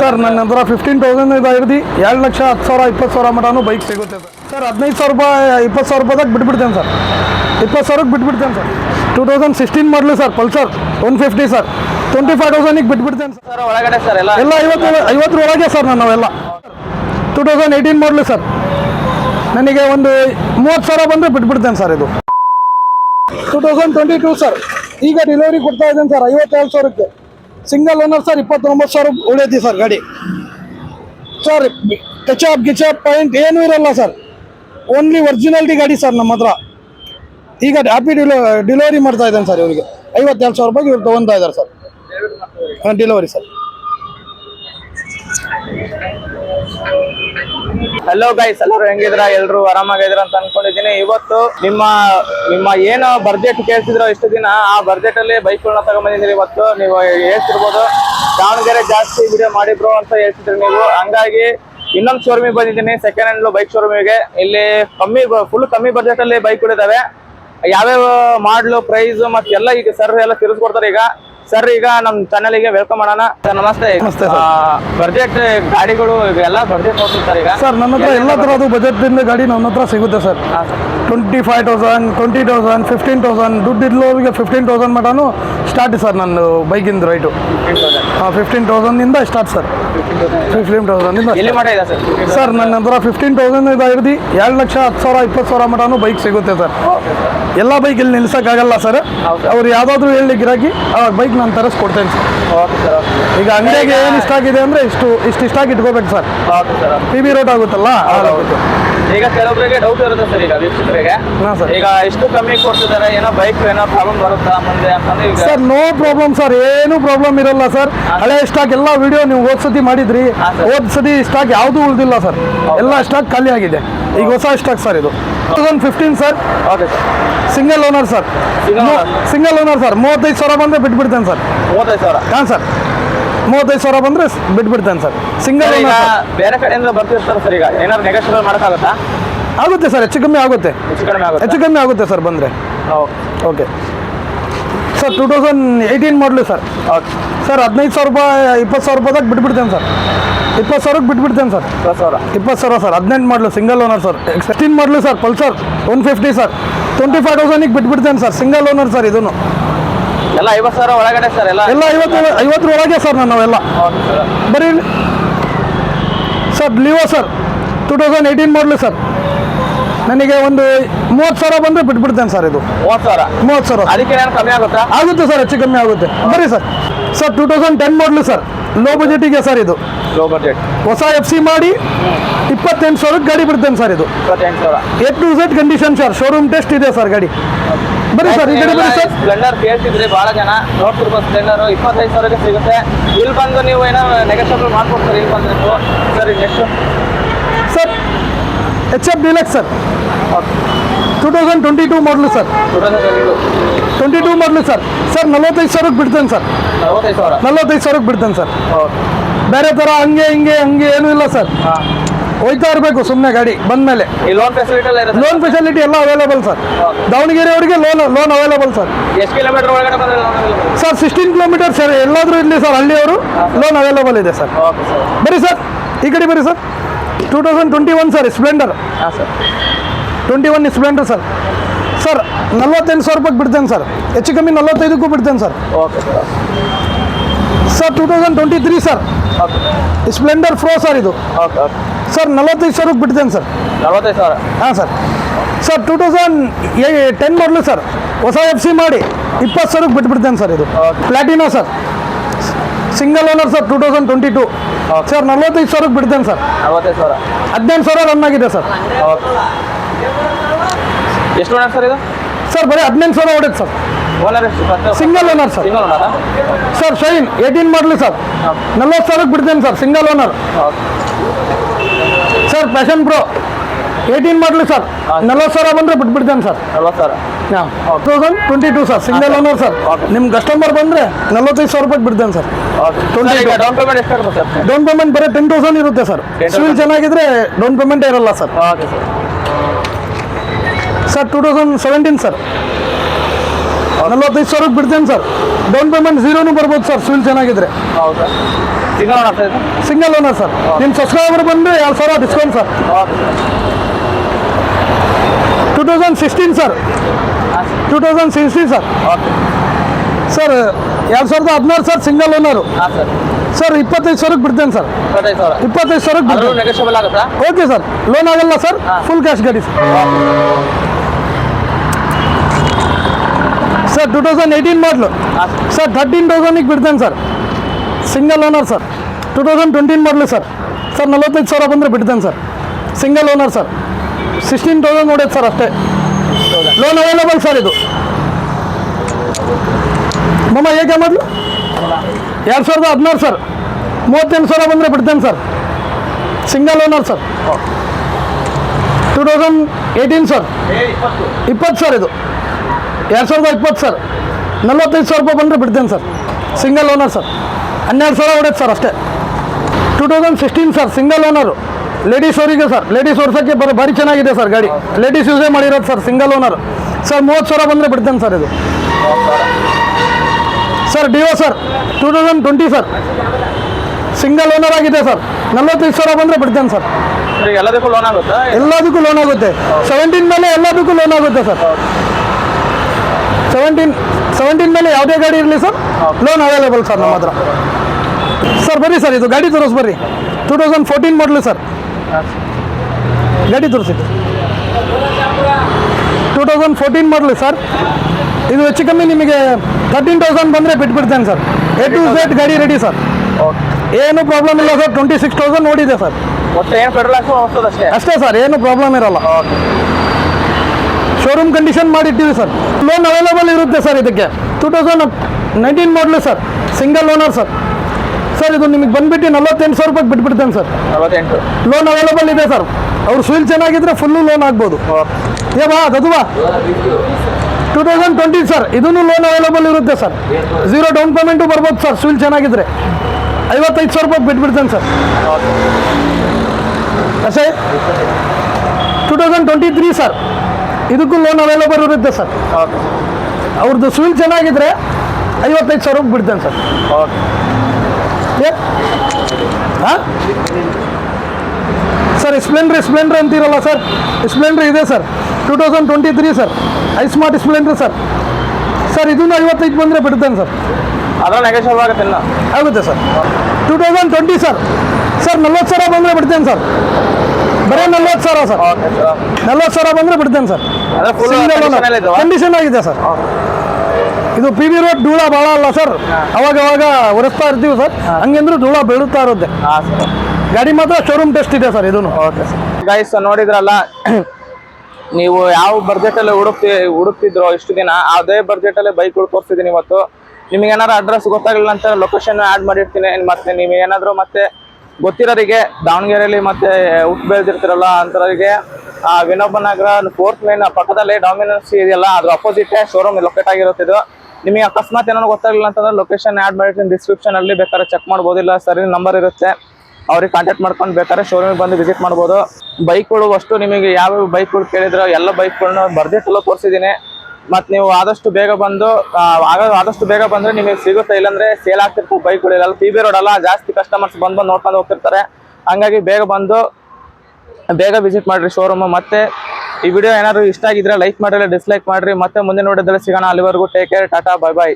Sir ನನ್ನ ಹತ್ರ fifteen thousand ಇದು ಹಿಡ್ದು ಎರಡು ಲಕ್ಷ ಹತ್ತು ಸಾವಿರ ಇಪ್ಪತ್ತು ಸಾವಿರ ಮಟನೂ ಬೈಕ್ ಸಿಗುತ್ತೆ ಸರ್. ಸರ್ ಹದಿನೈದು ಸಾವಿರ ರೂಪಾಯಿ ಇಪ್ಪತ್ತು ಸಾವಿರ ರೂಪಾಯಿದಾಗ ಬಿಟ್ಬಿಡ್ತೇನೆ ಸರ್. ಇಪ್ಪತ್ತು ಸಾವಿರಕ್ಕೆ ಬಿಟ್ಬಿಡ್ತೇನೆ ಸರ್. ಟೂ ತೌಸಂಡ್ ಸಿಕ್ಸ್ಟೀನ್ ಮಾಡಲು sir Pulsar one fifty sir. Twenty five ತೌಸಂಡಿಗೆ ಬಿಟ್ಬಿಡ್ತೇನೆ ಸರ್. ಒಳಗಡೆ ಸರ್ ಎಲ್ಲ ಎಲ್ಲ ಐವತ್ತು ಐವತ್ತರ ಒಳಗೆ ಸರ್ ನಾವೆಲ್ಲ ಟೂ ತೌಸಂಡ್ ಏಯ್ಟೀನ್ ಮಾಡಲು ಸರ್. ನನಗೆ ಒಂದು ಮೂವತ್ತು ಸಾವಿರ ಬಂದರೆ ಬಿಟ್ಬಿಡ್ತೇನೆ ಸರ್ ಇದು. Two thousand twenty two sir. ಈಗ ಡೆಲಿವರಿ ಕೊಡ್ತಾ ಇದ್ದೇನೆ ಸರ್ ಐವತ್ತೇಳು ಸಾವಿರಕ್ಕೆ. ಸಿಂಗಲ್ ಓನರ್ ಸರ್, ಇಪ್ಪತ್ತೊಂಬತ್ತು ಸಾವಿರ ಉಳಿಯತಿ ಸರ್ ಗಾಡಿ. ಸರ್ ಟಚಪ್ ಗಿಚಪ್ ಪಾಯಿಂಟ್ ಏನೂ ಇರಲ್ಲ ಸರ್. ಓನ್ಲಿ ಒರಿಜಿನಾಲಿಟಿ ಗಾಡಿ ಸರ್ ನಮ್ಮ ಹತ್ರ. ಈಗ ಹ್ಯಾಪಿ ಡಿಲೋ ಡೆಲಿವರಿ ಮಾಡ್ತಾ ಇದ್ದಾನೆ ಸರ್ ಇವರಿಗೆ ಐವತ್ತೆರಡು ಸಾವಿರ ರೂಪಾಯಿ ಇವ್ರು ತೊಗೊತಾ ಇದ್ದಾರೆ ಸರ್. ಹಾಂ ಡೆಲಿವರಿ ಸರ್. ಹಲೋ ಗೈಸ್ ಎಲ್ಲರೂ ಹೆಂಗಿದ್ರ ಎಲ್ರು ಆರಾಮಾಗಿದ್ರ ಅಂತ ಅನ್ಕೊಂಡಿದ್ದೀನಿ. ಇವತ್ತು ನಿಮ್ಮ ನಿಮ್ಮ ಏನು ಬಜೆಟ್ ಕೇಳ್ತಿದ್ರೋ ಇಷ್ಟು ದಿನ, ಆ ಬಜೆಟ್ ಅಲ್ಲಿ ಬೈಕ್ಗಳನ್ನ ತಗೊಂಡ್ಬಂದಿದ್ದೀರಿ ಇವತ್ತು. ನೀವು ಹೇಳ್ತಿರ್ಬೋದು, ದಾವಣಗೆರೆ ಜಾಸ್ತಿ ವಿಡಿಯೋ ಮಾಡಿದ್ರು ಅಂತ ಹೇಳ್ತಿದ್ರಿ ನೀವು. ಹಂಗಾಗಿ ಇನ್ನೊಂದು ಶೋರೂಮಿಗೆ ಬಂದಿದ್ದೀನಿ ಸೆಕೆಂಡ್ ಹ್ಯಾಂಡ್ ಬೈಕ್ ಶೋರೂಮಿಗೆ ಇಲ್ಲಿ ಕಮ್ಮಿ ಫುಲ್ ಕಮ್ಮಿ ಬಜೆಟ್ ಅಲ್ಲಿ ಬೈಕ್ ಗಳಿದಾವೆ ಯಾವ್ಯಾವ ಮಾಡ್ಲು ಪ್ರೈಸ್ ಮತ್ತೆ ಎಲ್ಲ ಈಗ ಸರ್ ಎಲ್ಲ ತಿರ್ಸ್ಕೊಡ್ತಾರೆ ಈಗ. ಸರ್ ಈಗ ನಮ್ಮ ಚಾನಲ್ಗೆ ವೆಲ್ಕಮ್ ಮಾಡೋಣ. ಸರ್ ನಮಸ್ತೆ. ಬಜೆಟ್ ಗಾಡಿಗಳು ಈಗ ಎಲ್ಲ ಬಜೆಟ್ ನೋಡ್ತಿರ್ತಾರೆ ಈಗ. ಸರ್ ನನ್ನ ಹತ್ರ ಎಲ್ಲ ಥರದ್ದು ದಿಂದ ಗಾಡಿ ನನ್ನ ಹತ್ರ ಸಿಗುತ್ತೆ ಸರ್ ಹಾ. Twenty five thousand twenty thousand fifteen thousand ದುಡ್ಡು ಇಲ್ಲೋರಿಗೆ ಫಿಫ್ಟೀನ್ ತೌಸಂಡ್ ಮಟನು ಸ್ಟಾರ್ಟ್ ಸರ್ ನನ್ನ ಬೈಕಿಂದ ರೈಟು ಹಾಂ ಫಿಫ್ಟೀನ್ ಇಂದ ಸ್ಟಾರ್ಟ್ ಸರ್ ಫಿಫ್ಟೀನ್ ತೌಸಂಡಿಂದ ಎಲ್ಲಿ ಇದೆ ಸರ್? ಸರ್ ನನ್ನ ನಂತರ ಫಿಫ್ಟೀನ್ ತೌಸಂಡ್ ಇದು ಹಿಡ್ದು. ಎರಡು ಲಕ್ಷ ಹತ್ತು ಸಾವಿರ ಇಪ್ಪತ್ತು ಸಾವಿರ ಮಟನು ಬೈಕ್ ಸಿಗುತ್ತೆ ಸರ್. ಎಲ್ಲ ಬೈಕ್ ಇಲ್ಲಿ ನಿಲ್ಸೋಕ್ಕಾಗಲ್ಲ ಸರ್. ಅವ್ರು ಯಾವುದಾದ್ರೂ ಹೇಳಿ ಗಿರಾಕಿ ಆ ಬೈಕ್ ನಾನು ತರಿಸ್ಕೊಡ್ತೇನೆ ಸರ್. ಓಕೆ ಸರ್ ಈಗ ಅಂಗಡಿಗೆ ಏನು ಇಷ್ಟ ಆಗಿದೆ ಅಂದರೆ ಇಷ್ಟು ಇಷ್ಟು ಇಷ್ಟ ಆಗಿ ಇಟ್ಕೋಬೇಕು sir. Okay sir P B road ಆಗುತ್ತಲ್ಲ? ಹೌದು. ಈಗ ಕೆಲವೊಬ್ಬರಿಗೆ ಡೌಟ್ ಇರುತ್ತೆ ಸರ್ ಈಗ ವೀಕ್ಷಕರಿಗೆ. ಈಗ ಇಷ್ಟು ಕಮ್ಮಿ ಕೊಡ್ತಿದ್ದಾರೆ ಏನೋ ಬೈಕ್ ಏನೋ ಪ್ರಾಬ್ಲಮ್ ಬರುತ್ತಾ ಮುಂದೆ ಅಂತಂದ್ರೆ ಸರ್ ನೋ ಪ್ರಾಬ್ಲಮ್ ಸರ್ ಏನು ಪ್ರಾಬ್ಲಮ್ ಇರಲ್ಲ ಸರ್. ಹಳೆ ಸ್ಟಾಕ್ ಎಲ್ಲ ವಿಡಿಯೋ ನೀವು ಓದ್ಸತಿ ಸತಿ ಮಾಡಿದ್ರಿ ಹೋದ ಸತಿ ಸ್ಟಾಕ್ ಯಾವುದು ಉಳಿದಿಲ್ಲ ಸರ್ ಎಲ್ಲ ಸ್ಟಾಕ್ ಖಾಲಿ ಆಗಿದೆ. ಈಗ ಹೊಸ ಸ್ಟಾಕ್ ಸರ್ ಇದು. Two thousand fifteen sir okay single owner sir single owner sir ಮೂವತ್ತೈದು ಸಾವಿರ ಬಂದ್ರೆ ಬಿಟ್ಬಿಡ್ತೇನೆ ಸರ್ ಮೂವತ್ತೈದು ಸಾವಿರ. ಹಾಂ ಸರ್ ಮೂವತ್ತೈದು ಸಾವಿರ ಬಂದ್ರೆ ಬಿಟ್ಬಿಡ್ತೇನೆ ಸರ್ ಸಿಂಗಲ್ ಬೇರೆ ಕಡೆಯಿಂದ ಬರ್ತಿರ್ತಾರೆ ಸರ್ ಈಗ ಏನಾದ್ರು ನೆಗೋಷಿಯೇಟ್ ಮಾಡೋಕ್ಕಾಗತ್ತಾ? ಆಗುತ್ತೆ ಸರ್ ಹೆಚ್ಚು ಕಮ್ಮಿ ಆಗುತ್ತೆ. ಹೆಚ್ಚು ಕಮ್ಮಿ ಆಗುತ್ತೆ ಸರ್ ಬಂದರೆ. Okay. Okay sir two thousand eighteen ಮಾಡಲು ಸರ್ ಓಕೆ. ಸರ್ ಹದಿನೈದು ಸಾವಿರ ರೂಪಾಯಿ ಇಪ್ಪತ್ತು ಸಾವಿರ ರೂಪಾಯಿದಾಗ ಬಿಟ್ಬಿಡ್ತೇನೆ ಸರ್. ಇಪ್ಪತ್ತು ಸಾವಿರಕ್ಕೆ ಬಿಟ್ಬಿಡ್ತೇನೆ ಸರ್. ಇಪ್ಪತ್ತು ಸಾವಿರ? ಇಪ್ಪತ್ತು ಸಾವಿರ ಸರ್ ಹದಿನೆಂಟು ಮಾಡಲು ಸಿಂಗಲ್ ಓನರ್ ಸರ್. ಸಿಕ್ಸ್ಟೀನ್ ಮಾಡಲು sir Pulsar one fifty sir. Twenty five ತೌಸಂಡಿಗೆ ಬಿಟ್ಬಿಡ್ತೇನೆ ಸರ್ ಸಿಂಗಲ್ ಓನರ್ ಸರ್ ಇದನ್ನು ಎಲ್ಲ ಐವತ್ತು ಸಾವಿರ ಒಳಗಡೆ ಸರ್ ಎಲ್ಲ? ಎಲ್ಲ ಐವತ್ತು ಐವತ್ತರ ಒಳಗೆ ಸರ್ ನಾವೆಲ್ಲ ಬರೀ sir Livo sir two thousand eighteen ಮಾಡಲು ಸರ್. ನನಗೆ ಒಂದು ಮೂವತ್ತು ಸಾವಿರ ಬಂದರೆ ಬಿಟ್ಬಿಡ್ತೇನೆ ಸರ್ ಇದು. ಮೂವತ್ತು ಸಾವಿರ? ಮೂವತ್ತು ಸಾವಿರ. ಅದಕ್ಕೆ ಕಮ್ಮಿ ಆಗುತ್ತಾ? ಆಗುತ್ತೆ ಸರ್ ಹೆಚ್ಚು ಕಮ್ಮಿ ಆಗುತ್ತೆ. ಬರೀ sir. Sir two thousand ten ಮಾಡಲು ಸರ್. ಲೋ ಬಜೆಟಿಗೆ ಸರ್ ಇದು. ಲೋ ಬಜೆಟ್ ಹೊಸ ಎಫ್ ಸಿ ಮಾಡಿ ಇಪ್ಪತ್ತೆಂಟು ಸಾವಿರಕ್ಕೆ ಗಾಡಿ ಬಿಡ್ತೇನೆ ಸರ್ ಇದು. ಇಪ್ಪತ್ತೆಂಟು ಸಾವಿರ. A to Z condition sir showroom test ಇದೆ ಸರ್ ಗಾಡಿ. ಬರೀ ಸರ್ ಈ ಕಡೆ ಬರೀ ಸರ್. ಸ್ಪ್ಲೆಂಡರ್ ಕೇಳ್ತಿದ್ರಿ ಬಹಳ ಜನ. ನೋಡ್ತಿರ್ಬೋದು ಸ್ಪ್ಲೆಂಡರ್ ಇಪ್ಪತ್ತೈದು ಸಾವಿರಕ್ಕೆ ಸಿಗುತ್ತೆ. ಇಲ್ಲಿ ಬಂದು ನೀವು ಏನೋ ನೆಗೋಷಿಯಬಲ್ ಮಾಡ್ಕೊಡ್ತಾರೆ ಇಲ್ಲಿ ಬಂದ್ರೆ ನೀವು. ಸರಿ next sir H F Deluxe sir. Two thousand twenty two ಮಾಡಲು ಸರ್ ಟ್ವೆಂಟಿ ಟೂ ಮಾಡಲು ಸರ್ ಸರ್ ನಲ್ವತ್ತೈದು ಸಾವಿರಕ್ಕೆ ಬಿಡ್ತೇನೆ ಸರ್ ನಲವತ್ತೈದು ಸಾವಿರ? ನಲ್ವತ್ತೈದು ಸಾವಿರಕ್ಕೆ ಬಿಡ್ತೇನೆ ಸರ್ ಬೇರೆ ಥರ ಹಂಗೆ ಹಿಂಗೆ ಹಂಗೆ ಏನೂ ಇಲ್ಲ ಸರ್ ಹೋಯ್ತಾ ಇರಬೇಕು ಸುಮ್ಮನೆ ಗಾಡಿ ಬಂದಮೇಲೆ. ಲೋನ್ ಫೆಸಿಲಿಟಿ ಲೋನ್ ಫೆಸಿಲಿಟಿ ಎಲ್ಲ ಅವೈಲೇಬಲ್ ಸರ್ ದಾವಣಗೆರೆ ಅವರಿಗೆ ಲೋನ್ ಲೋನ್ ಅವೈಲೇಬಲ್ ಸರ್ ಎಷ್ಟು ಕಿಲೋಮೀಟರ್ ಒಳಗಡೆ ಸರ್ ಸಿಕ್ಸ್ಟೀನ್ ಕಿಲೋಮೀಟರ್ ಸರ್ ಎಲ್ಲಾದರೂ ಇರಲಿ ಸರ್ ಹಳ್ಳಿಯವರು ಲೋನ್ ಅವೈಲೇಬಲ್ ಇದೆ ಸರ್ ಬರೀ ಸರ್ ಈ ಕಡೆ ಬರೀ sir two thousand twenty one sir Splendor ಹಾಂ sir twenty one Splendor sir sir ನಲ್ವತ್ತೆಂಟು ಸಾವಿರ ರೂಪಾಯಿಗೆ ಬಿಡ್ತೇನೆ ಸರ್ ಹೆಚ್ಚು ಕಮ್ಮಿ ನಲ್ವತ್ತೈದಕ್ಕೂ ಬಿಡ್ತೇನೆ sir okay sir two thousand twenty three sir Splendor pro sir ಇದು. ಓಕೆ ಸರ್ ನಲ್ವತ್ತೈದು ಸಾವಿರಕ್ಕೆ ಬಿಡ್ತೇನೆ ಸರ್ ನಲವತ್ತೈದು ಸಾವಿರ? ಹಾಂ sir sir two thousand ten ಮಾಡಲು ಸರ್ ಹೊಸ ಎಫ್ ಸಿ ಮಾಡಿ ಇಪ್ಪತ್ತು ಸಾವಿರಕ್ಕೆ ಬಿಟ್ಬಿಡ್ತೇನೆ ಸರ್ ಇದು. Platino Platina sir single owner sir two thousand twenty two sir ನಲ್ವತ್ತೈದು ಸಾವಿರಕ್ಕೆ ಬಿಡ್ತೇನೆ ಸರ್ ನಲವತ್ತೈದು ಸಾವಿರ? ಹದಿನೆಂಟು ಸಾವಿರ ರನ್ ಆಗಿದೆ ಸರ್ ಓಕೆ ಎಷ್ಟು ಓನರ್ ಸರ್ ಇದು? ಸರ್ ಬರೀ ಹದಿನೆಂಟು ಸಾವಿರ ಹೊಡೆದು sir. Owner single owner sir. Single ಓನರಾ sir Shine eighteen ಮಾಡಲಿ ಸರ್. ನಲ್ವತ್ತು ಸಾವಿರಕ್ಕೆ ಬಿಡ್ತೇನೆ sir single owner sir Passion Pro eighteen ಮಾಡಲಿ ಸರ್. ನಲ್ವತ್ತು ಸಾವಿರ ಬಂದರೆ ಬಿಟ್ಬಿಡ್ತೇನೆ ಸರ್. ನಲ್ವತ್ತು ಸಾವಿರ. ಹಾಂ thousand twenty two sir single owner sir. ನಿಮ್ಮ ಕಸ್ಟಮರ್ ಬಂದರೆ ನಲ್ವತ್ತೈದು ಸಾವಿರ ರೂಪಾಯಿ ಬಿಡ್ತೇನೆ ಸರ್. ಟ್ವೆಂಟಿ ಡೌನ್ ಪೇಮೆಂಟ್ ಎಷ್ಟು ಆಗುತ್ತೆ ಸರ್? ಡೌನ್ ಪೇಮೆಂಟ್ ಬರೀ ಟೆನ್ ತೌಸಂಡ್ ಇರುತ್ತೆ ಸರ್. 10,000. ಸಿವಿಲ್ ಚೆನ್ನಾಗಿದ್ರೆ ಡೌನ್ ಪೇಮೆಂಟ್ ಇರಲ್ಲ sir. Okay sir sir two thousand seventeen sir. ನಲ್ವತ್ತೈದು ಸಾವಿರಕ್ಕೆ ಬಿಡ್ತೇನೆ ಸರ್. ಡೌನ್ ಪೇಮೆಂಟ್ ಝೀರೋನು ಬರ್ಬೋದು ಸರ್ ಸಿವಿಲ್ ಚೆನ್ನಾಗಿದ್ರೆ. ಹೌದಾ? ಸಿಂಗಲ್ ಓನರ್ ಸರ್ ನಿಮ್ಮ ಸಬ್ಸ್ಕ್ರೈಬರ್ ಬಂದು ಎರಡು ಸಾವಿರ discount sir. Two thousand sixteen sir. Two thousand sixteen sir. Sir ಎರಡು ಸಾವಿರದ ಹದಿನಾರು sir single owner sir. Sir ಇಪ್ಪತ್ತೈದು ಸಾವಿರಕ್ಕೆ ಬಿಡ್ತೇನೆ ಸರ್. ಇಪ್ಪತ್ತೈದು ಸಾವಿರ. ಇಪ್ಪತ್ತೈದು ಸಾವಿರಕ್ಕೆ ಬಿಡ್ತೇನೆ. Okay sir. ಲೋನ್ ಆಗಲ್ಲ ಸರ್. ಫುಲ್ ಕ್ಯಾಶ್ ಗಾಡಿ ಸರ್. ಸರ್ ಟೂ ತೌಸಂಡ್ ಮಾಡಲು ಹಾಂ ಸರ್ ತರ್ಟೀನ್ ತೌಸಂಡಿಗೆ ಬಿಡ್ತೇನೆ sir. Single owner sir. Two thousand twenty ಮಾಡಲು ಸರ್. ಸರ್, ನಲವತ್ತೈದು ಸಾವಿರ ಬಂದರೆ ಬಿಡ್ತೇನೆ sir. Single owner sir. Sixteen thousand ನೋಡೋದು ಸರ್ ಅಷ್ಟೇ. ಲೋನ್ ಅವೈಲೇಬಲ್ ಸರ್ ಇದು. ಮಮ್ಮ, ಹೇಗೆ ಮೊದಲು ಎರಡು ಸಾವಿರದ ಹದಿನಾರು ಸರ್. ಮೂವತ್ತೆಂಟು ಸಾವಿರ ಬಂದರೆ ಬಿಡ್ತೇನೆ sir. Single owner sir. Two thousand eighteen sir. ಇಪ್ಪತ್ತು ಸರ್ ಇದು. ಎರಡು ಸಾವಿರದ ಇಪ್ಪತ್ತು ಸರ್. ನಲ್ವತ್ತೈದು ಸಾವಿರ ರೂಪಾಯಿ ಬಂದರೆ ಬಿಡ್ತೇನೆ ಸರ್. Single owner sir. ಹನ್ನೆರಡು ಸಾವಿರ ಹೊಡೆದು ಸರ್ ಅಷ್ಟೇ. Two thousand sixteen sir single owner ladies ಅವರಿಗೆ ಸರ್ ಲೇಡೀಸ್ ಓಡಿಸೋಕ್ಕೆ ಬರೋ ಭಾರಿ ಚೆನ್ನಾಗಿದೆ ಸರ್ ಗಾಡಿ. ಲೇಡೀಸ್ ಯೂಸೇ ಮಾಡಿರೋದು ಸರ್ ಸಿಂಗಲ್ ಓನರ್ ಸರ್ ಮೂವತ್ತು ಸಾವಿರ ಬಂದರೆ ಬಿಡ್ತೇನೆ ಸರ್ ಇದು. Sir Dio sir two thousand twenty sir. Single owner ಆಗಿದೆ ಸರ್. ನಲ್ವತ್ತೈದು ಸಾವಿರ ಬಂದರೆ ಬಿಡ್ತೇನೆ ಸರ್. ಎಲ್ಲದಕ್ಕೂ ಲೋನ್ ಆಗುತ್ತೆ? ಎಲ್ಲದಕ್ಕೂ ಲೋನ್ ಆಗುತ್ತೆ. ಸೆವೆಂಟೀನ್ ಮೇಲೆ ಎಲ್ಲದಕ್ಕೂ ಲೋನ್ ಆಗುತ್ತೆ ಸರ್. ಸೆವೆಂಟೀನ್ ಸೆವೆಂಟೀನ್ ಮೇಲೆ ಯಾವುದೇ ಗಾಡಿ ಇರಲಿ ಸರ್ ಲೋನ್ ಅವೈಲೇಬಲ್ ಸರ್ ನಮ್ಮ ಹತ್ರ. ಸರ್ ಬರ್ರಿ ಸರ್ ಇದು ಗಾಡಿ ತೋರಿಸ್ ಬರ್ರಿ ಟೂ ತೌಸಂಡ್ ಫೋರ್ಟೀನ್ ಮಾಡಲಿ ಸರ್ ಗಾಡಿ ತೋರಿಸಿ ಟೂ ತೌಸಂಡ್ ಫೋರ್ಟೀನ್ ಮಾಡಲಿ ಸರ್ ಇದು ಹೆಚ್ಚು ಕಮ್ಮಿ ನಿಮಗೆ ತರ್ಟೀನ್ ತೌಸಂಡ್ ಬಂದರೆ ಬಿಟ್ಬಿಡ್ತೇನೆ ಸರ್ ಎ ಟು ಝೆಡ್ ಗಾಡಿ ರೆಡಿ ಸರ್ ಏನು ಪ್ರಾಬ್ಲಮ್ ಇಲ್ಲ ಸರ್ ಟ್ವೆಂಟಿ ಸಿಕ್ಸ್ ತೌಸಂಡ್ ನೋಡಿದೆ ಸರ್ ಅಷ್ಟೇ? ಅಷ್ಟೇ ಸರ್ ಏನು ಪ್ರಾಬ್ಲಮ್ ಇರಲ್ಲ. ಶೋರೂಮ್ ಕಂಡೀಷನ್ ಮಾಡಿಟ್ಟಿವಿ ಸರ್. ಲೋನ್ ಅವೈಲೇಬಲ್ ಇರುತ್ತೆ ಸರ್ ಇದಕ್ಕೆ. ಟೂ ತೌಸಂಡ್ ನೈನ್ಟೀನ್ ಮಾಡಲು sir. Single owner sir. Sir ಇದು ನಿಮಗೆ ಬಂದ್ಬಿಟ್ಟು ನಲವತ್ತೆಂಟು ಸಾವಿರ ರೂಪಾಯಿ ಬಿಟ್ಬಿಡ್ತೇನೆ ಸರ್. ನಲವತ್ತೆಂಟು. ಲೋನ್ ಅವೈಲೇಬಲ್ ಇದೆ ಸರ್. ಅವ್ರು ಸುಯಿಲ್ ಚೆನ್ನಾಗಿದ್ರೆ ಫುಲ್ಲು ಲೋನ್ ಆಗ್ಬೋದು. ಏ ಬಾ ಅದುವಾ ಟೂ ತೌಸಂಡ್ ಟ್ವೆಂಟಿ ಸರ್ ಇದೂ ಲೋನ್ ಅವೈಲೇಬಲ್ ಇರುತ್ತೆ ಸರ್. ಝೀರೋ ಡೌನ್ ಪೇಮೆಂಟು ಬರ್ಬೋದು ಸರ್ ಸುಯಿಲ್ ಚೆನ್ನಾಗಿದ್ರೆ. ಐವತ್ತೈದು ಸಾವಿರ ರೂಪಾಯಿ ಬಿಟ್ಬಿಡ್ತೇನೆ ಸರ್. ಅಷ್ಟೇ two thousand twenty three sir. ಇದಕ್ಕೂ ಲೋನ್ ಅವೈಲೇಬಲ್ ಇರುತ್ತೆ ಸರ್. ಓಕೆ ಅವ್ರದ್ದು ಸಿವಿಲ್ ಚೆನ್ನಾಗಿದ್ರೆ ಐವತ್ತೈದು ಸಾವಿರ ಬಿಡ್ತೇನೆ ಸರ್. ಓಕೆ ಏ? ಹಾಂ? Sir ಸ್ಪ್ಲೆಂಡ್ರ್ ಸ್ಪ್ಲೆಂಡ್ರ್ ಅಂತೀರಲ್ಲ sir. ಸ್ಪ್ಲೆಂಡ್ರ್ ಇದೆ sir. Two thousand twenty three sir iSmart Splendor sir. Sir ಇದನ್ನು ಐವತ್ತೈದು ಬಂದರೆ ಬಿಡ್ತೇನೆ ಸರ್. ಅದ್ರ ಆಗುತ್ತೆ ಆಗುತ್ತೆ sir. Two thousand twenty sir. Sir ನಲ್ವತ್ತು ಸಾವಿರ ಬಂದರೆ ಬಿಡ್ತೇನೆ ಸರ್. ಬರೀ ನಲ್ವತ್ತು ಸಾವಿರ ಸರ್. ನಲ್ವತ್ತು ಸಾವಿರ ಬಂದರೆ ಬಿಡ್ತೇನೆ ಸರ್. ಕಂಡೀಷನ್ ಆಗಿದೆ ಸರ್. ಇದು ಪಿ ಬಿ ರೋಡ್ ಧೂಳ ಭಾಳ ಅಲ್ಲ ಸರ್. ಅವಾಗ ಅವಾಗ ಒರೆಸ್ತಾ ಇರ್ತೀವಿ ಸರ್. ಹಂಗಂದ್ರೆ ಧೂಳ ಬೀಳುತ್ತಾ ಇರುತ್ತೆ. ಗಾಡಿ ಮಾತ್ರ ಶೋರೂಮ್ ಟೆಸ್ಟ್ ಇದೆ ಸರ್ ಇದನ್ನು ಓಕೆ ಸರ್. ಗೈಸ್ ನೋಡಿದ್ರಲ್ಲ ನೀವು ಯಾವ ಬಡ್ಜೆಟಲ್ಲಿ ಹುಡುಕ್ತಿ ಹುಡುಕ್ತಿದ್ರೋ ಇಷ್ಟು ದಿನ ಅದೇ ಬರ್ಜೆಟಲ್ಲೇ ಬೈಕ್ ತೋರಿಸ್ತಿದ್ದೀನಿ ಇವತ್ತು. ನಿಮಗೆ ಏನಾದ್ರು ಅಡ್ರೆಸ್ ಗೊತ್ತಾಗಲಿಲ್ಲ ಅಂತ ಲೊಕೇಶನ್ ಆ್ಯಡ್ ಮಾಡಿರ್ತೀನಿ. ಮತ್ತೆ ನೀವು ಏನಾದರೂ ಮತ್ತೆ ಗೊತ್ತಿರೋರಿಗೆ ದಾವಣಗೆರೆಯಲ್ಲಿ ಮತ್ತೆ ಹುಟ್ಟು ಬೆಳೆದಿರ್ತಿರಲ್ಲ ಅಂಥವ್ರಿಗೆ ಆ, ವಿನೋಬ ನಗರ ಫೋರ್ತ್ ಮೇನ್ ಪಕ್ಕದಲ್ಲಿ ಡಾಮಿನನ್ಸ್ ಇದೆಯಲ್ಲ, ಅದ್ರ ಅಪೋಸಿಟ್ ಶೋರೂಮ್ ಲೊಕೇಟ್ ಆಗಿರುತ್ತಿದ್ದು ನಿಮಗೆ ಅಕಸ್ಮಾತ್ ಏನೋ ಗೊತ್ತಾಗಲಿಲ್ಲ ಅಂತಂದ್ರೆ ಲೊಕೇಶನ್ ಆ್ಯಡ್ ಮಾಡಿರ್ತೀನಿ ಡಿಸ್ಕ್ರಿಪ್ಷನ್ ಅಲ್ಲಿ ಬೇಕಾದ್ರೆ ಚೆಕ್ ಮಾಡ್ಬೋದಿಲ್ಲ ಸರಿ ನಂಬರ್ ಇರುತ್ತೆ, ಅವ್ರಿಗೆ ಕಾಂಟ್ಯಾಕ್ಟ್ ಮಾಡ್ಕೊಂಡು ಬೇಕಾದ್ರೆ ಶೋರೂಮಿಗೆ ಬಂದು ವಿಸಿಟ್ ಮಾಡ್ಬೋದು. ಬೈಕ್ಗಳು ಅಷ್ಟು ನಿಮಗೆ ಯಾವ್ಯಾವ ಬೈಕ್ಗಳು ಕೇಳಿದ್ರೆ, ಎಲ್ಲ ಬೈಕ್ಗಳನ್ನ ಬರ್ಜೆಟಲ್ಲೂ ತೋರಿಸಿದ್ದೀನಿ. ಮತ್ತು ನೀವು ಆದಷ್ಟು ಬೇಗ ಬಂದು ಆದಷ್ಟು ಬೇಗ ಬಂದ್ರೆ ನಿಮಗೆ ಸಿಗುತ್ತೆ, ಇಲ್ಲಾಂದ್ರೆ ಸೇಲ್ ಆಗ್ತಿರ್ತವೆ ಬೈಕ್ಗಳು ಇಲ್ಲ ಪಿ ಬಿ ರೋಡ್ ಅಲ್ಲ ಜಾಸ್ತಿ ಕಸ್ಟಮರ್ಸ್ ಬಂದು ಬಂದು ನೋಡ್ಕೊಂಡು ಹೋಗ್ತಿರ್ತಾರೆ. ಹಂಗಾಗಿ ಬೇಗ ಬಂದು, ಬೇಗ ವಿಸಿಟ್ ಮಾಡ್ರಿ ಶೋರೂಮ್ ಮತ್ತೆ ಈ ವಿಡಿಯೋ ಏನಾದ್ರು ಇಷ್ಟ ಆಗಿದ್ರೆ ಲೈಕ್ ಮಾಡ್ರಿ ಡಿಸ್ಲೈಕ್ ಮಾಡ್ರಿ. ಮತ್ತೆ ಮುಂದೆ ನೋಡಿದ್ರೆ ಸಿಗೋಣ. ಅಲ್ಲಿವರೆಗೂ ಟೇಕ್ ಕೇರ್ ಟಾಟಾ ಬೈ ಬಾಯ್